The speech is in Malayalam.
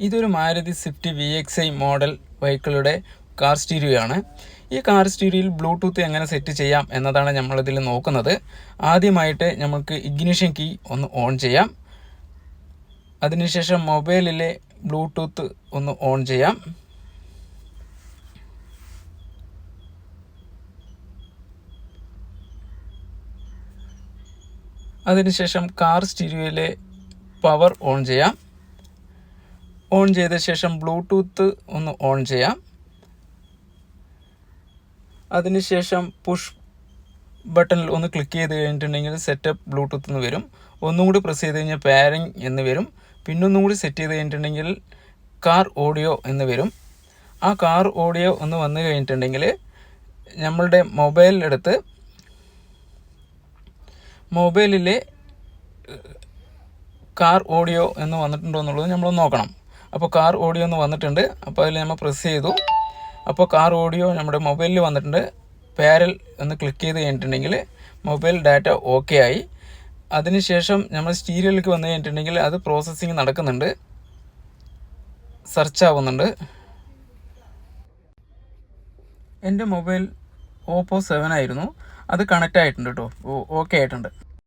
ഇതൊരു Maruti Swift V X I model വെഹിക്കിളുടെ car stereo ആണ് ഈ കാർ സ്റ്റീരിയോയിൽ ബ്ലൂടൂത്ത് എങ്ങനെ സെറ്റ് ചെയ്യാം എന്നതാണ് നമ്മളിതിൽ നോക്കുന്നത്. ആദ്യമായിട്ട് നമ്മൾക്ക് ഇഗ്നിഷൻ കീ ഒന്ന് ഓൺ ചെയ്യാം. അതിനുശേഷം മൊബൈലിലെ ബ്ലൂടൂത്ത് ഒന്ന് ഓൺ ചെയ്യാം. അതിനുശേഷം കാർ സ്റ്റീരിയോയിലെ പവർ ഓൺ ചെയ്യാം. ഓൺ ചെയ്ത ശേഷം ബ്ലൂടൂത്ത് ഒന്ന് ഓൺ ചെയ്യാം. അതിനുശേഷം പുഷ് ബട്ടണിൽ ഒന്ന് ക്ലിക്ക് ചെയ്ത് കഴിഞ്ഞിട്ടുണ്ടെങ്കിൽ സെറ്റപ്പ് ബ്ലൂടൂത്ത് എന്ന് വരും. ഒന്നും കൂടി പ്രസ് ചെയ്ത് കഴിഞ്ഞാൽ പാരിങ് എന്ന് വരും. പിന്നൊന്നും കൂടി സെറ്റ് ചെയ്ത് കഴിഞ്ഞിട്ടുണ്ടെങ്കിൽ കാർ ഓഡിയോ എന്ന് വരും. ആ കാർ ഓഡിയോ ഒന്ന് വന്നു കഴിഞ്ഞിട്ടുണ്ടെങ്കിൽ നമ്മളുടെ മൊബൈലിലെടുത്ത് മൊബൈലിലെ കാർ ഓഡിയോ എന്ന് വന്നിട്ടുണ്ടോ എന്നുള്ളത് നമ്മൾ നോക്കണം. അപ്പോൾ കാർ ഓഡിയോ എന്ന് വന്നിട്ടുണ്ട്. അപ്പോൾ അതിൽ നമ്മൾ പ്രസ് ചെയ്തു. അപ്പോൾ കാർ ഓഡിയോ നമ്മുടെ മൊബൈലിൽ വന്നിട്ടുണ്ട്. പാരൽ ഒന്ന് ക്ലിക്ക് ചെയ്ത് കഴിഞ്ഞിട്ടുണ്ടെങ്കിൽ മൊബൈൽ ഡാറ്റ ഓക്കെ ആയി. അതിനുശേഷം നമ്മൾ സ്റ്റീരിയോയിലേക്ക് വന്നു കഴിഞ്ഞിട്ടുണ്ടെങ്കിൽ അത് പ്രോസസ്സിങ് നടക്കുന്നുണ്ട്. സെർച്ച് ആവുന്നുണ്ട്. എന്റെ മൊബൈൽ ഓപ്പോ സെവൻ ആയിരുന്നു. അത് കണക്റ്റ് ആയിട്ടുണ്ട് കേട്ടോ ഓക്കെ ആയിട്ടുണ്ട്.